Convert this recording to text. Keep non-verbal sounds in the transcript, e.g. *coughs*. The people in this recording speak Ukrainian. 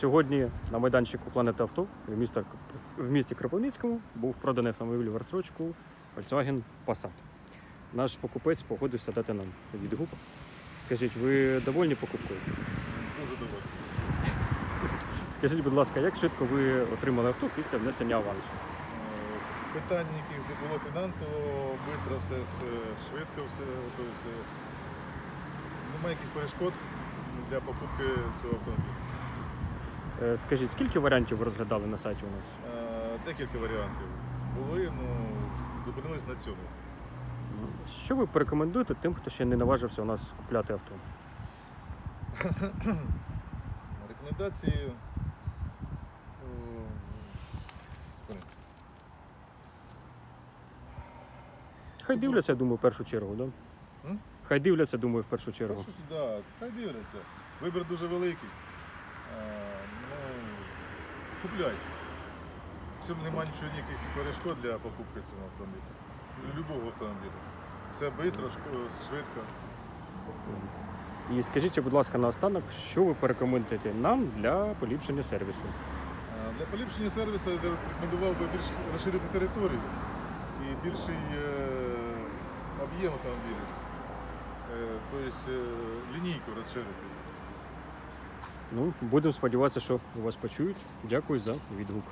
Сьогодні на майданчику Планета Авто в, місті, в місті Кропивницькому був проданий автомобіль в розстрочку Volkswagen Passat. Наш покупець погодився дати нам відгук. Скажіть, ви довольні покупкою? Дуже доволі. Скажіть, будь ласка, як швидко ви отримали авто після внесення авансу? Е, Питань ніяких не було фінансово, швидко все, швидко все. Тобто, е, немає яких перешкод для покупки цього автомобіля. Е, Скажіть, скільки варіантів ви розглядали на сайті у нас? Е, Декілька варіантів були, ну зупинились на цьому. Що ви порекомендуєте тим, хто ще не наважився у нас купляти авто? *coughs* Рекомендації. е, Хай дивляться, я думаю, в першу чергу, да? М? Хай дивляться, думаю, в першу чергу. Да, хай дивляться. Вибір дуже великий. Е, купляй. В цьому немає нічого ніяких перешкод для покупки цього автомобіля. Любого автомобіля. Все швидко, швидко. І скажіть, будь ласка, наостанок, що ви порекомендуєте нам для поліпшення сервісу? Е, Для поліпшення сервісу я рекомендував би більш розширити територію і більший е, об'єм автомобіля. Е, тобто е, лінійку розширити. Ну, будемо сподіватися, що вас почують. Дякую за відгук.